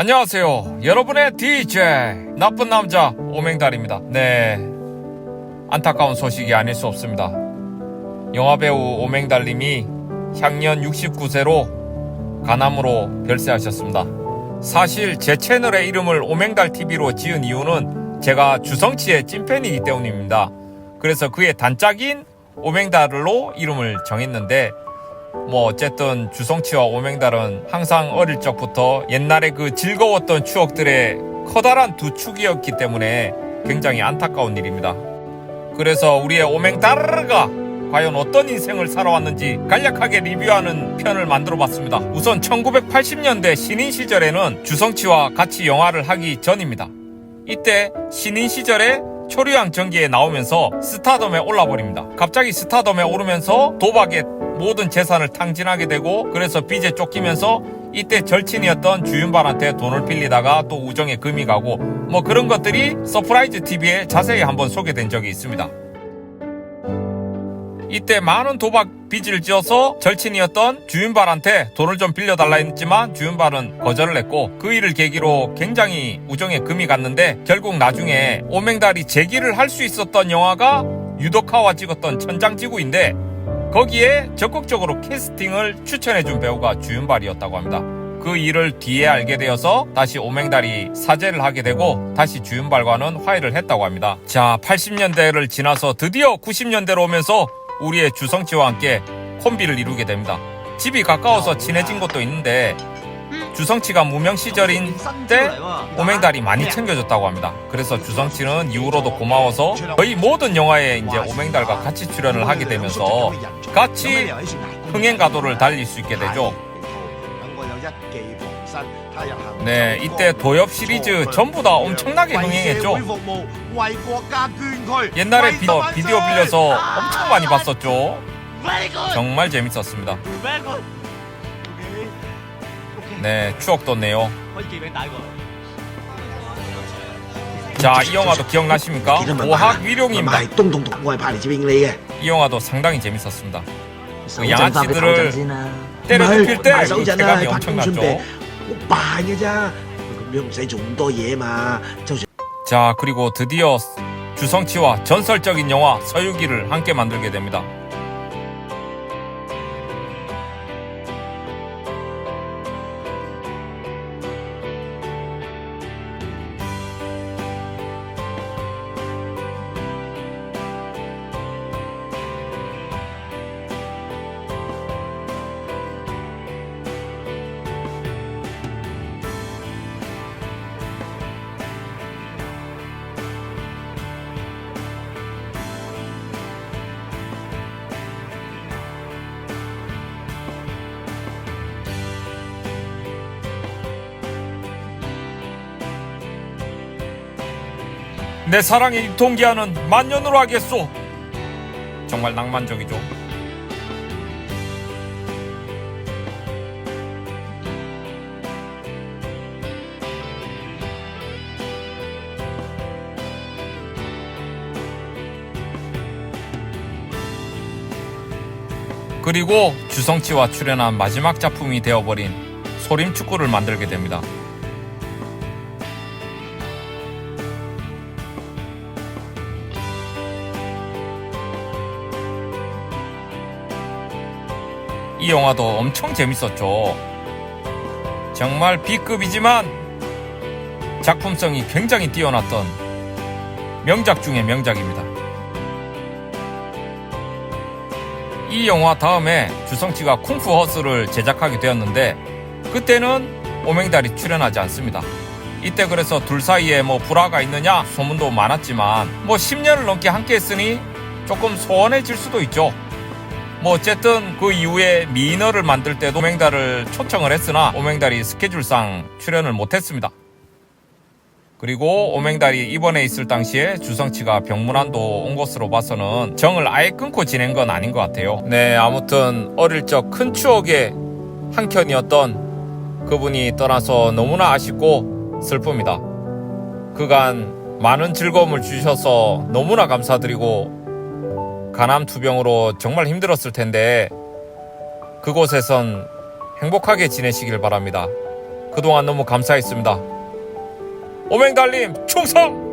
안녕하세요. 여러분의 DJ 나쁜 남자 오맹달입니다. 네. 안타까운 소식이 아닐 수 없습니다. 영화배우 오맹달님이 향년 69세로 간암으로 별세하셨습니다. 사실 제 채널의 이름을 오맹달 TV로 지은 이유는 제가 주성치의 찐팬이기 때문입니다. 그래서 그의 단짝인 오맹달로 이름을 정했는데 뭐 어쨌든 주성치와 오맹달은 항상 어릴 적부터 옛날에 그 즐거웠던 추억들의 커다란 두 축이었기 때문에 굉장히 안타까운 일입니다. 그래서 우리의 오맹달가 과연 어떤 인생을 살아왔는지 간략하게 리뷰하는 편을 만들어 봤습니다. 우선 1980년대 신인 시절에는 주성치와 같이 영화를 하기 전입니다. 이때 신인 시절에 초류양 전기에 나오면서 스타덤에 올라버립니다. 갑자기 스타덤에 오르면서 도박에 모든 재산을 탕진하게 되고 그래서 빚에 쫓기면서 이때 절친이었던 주윤발한테 돈을 빌리다가 또 우정에 금이 가고 뭐 그런 것들이 서프라이즈 TV에 자세히 한번 소개된 적이 있습니다. 이때 많은 도박 빚을 지어서 절친이었던 주윤발한테 돈을 좀 빌려달라 했지만 주윤발은 거절을 했고 그 일을 계기로 굉장히 우정에 금이 갔는데 결국 나중에 오맹달이 재기를 할 수 있었던 영화가 유덕화와 찍었던 천장지구인데 거기에 적극적으로 캐스팅을 추천해준 배우가 주윤발이었다고 합니다. 그 일을 뒤에 알게 되어서 다시 오맹달이 사죄를 하게 되고 다시 주윤발과는 화해를 했다고 합니다. 자, 80년대를 지나서 드디어 90년대로 오면서 우리의 주성치와 함께 콤비를 이루게 됩니다. 집이 가까워서 친해진 것도 있는데 주성치가 무명 시절인 때 오맹달이 많이 챙겨줬다고 합니다. 그래서 주성치는 이후로도 고마워서 거의 모든 영화에 이제 오맹달과 같이 출연을 하게 되면서 같이 흥행 가도를 달릴 수 있게 되죠. 네, 이때 도엽 시리즈 전부 다 엄청나게 흥행했죠. 옛날에 비, 비디오 빌려서 엄청 많이 봤었죠. 정말 재밌었습니다. 네, 추억 돋네요. 자, 이 영화도 기억나십니까? 오학 위룡입니다. 이 영화도 상당히 재밌었습니다. 그 양아치들을 때려눕힐 때 유쾌감이 엄청났죠. 자, 그리고 드디어 주성치와 전설적인 영화 서유기를 함께 만들게 됩니다. 내 사랑의 유통기한은 만년으로 하겠소. 정말 낭만적이죠. 그리고 주성치와 출연한 마지막 작품이 되어버린 소림축구를 만들게 됩니다. 이 영화도 엄청 재밌었죠. 정말 B급이지만 작품성이 굉장히 뛰어났던 명작 중의 명작입니다. 이 영화 다음에 주성치가 쿵푸 허스를 제작하게 되었는데 그때는 오맹달이 출연하지 않습니다. 이때 그래서 둘 사이에 뭐 불화가 있느냐 소문도 많았지만 뭐 10년을 넘게 함께 했으니 조금 소원해질 수도 있죠. 뭐 어쨌든 그 이후에 미너를 만들 때도 오맹달을 초청을 했으나 오맹달이 스케줄상 출연을 못했습니다. 그리고 오맹달이 입원해 있을 당시에 주성치가 병문안도 온 것으로 봐서는 정을 아예 끊고 지낸 건 아닌 것 같아요. 네, 아무튼 어릴 적 큰 추억의 한 켠이었던 그분이 떠나서 너무나 아쉽고 슬픕니다. 그간 많은 즐거움을 주셔서 너무나 감사드리고 간암 투병으로 정말 힘들었을 텐데 그곳에선 행복하게 지내시길 바랍니다. 그동안 너무 감사했습니다. 오맹달님 충성!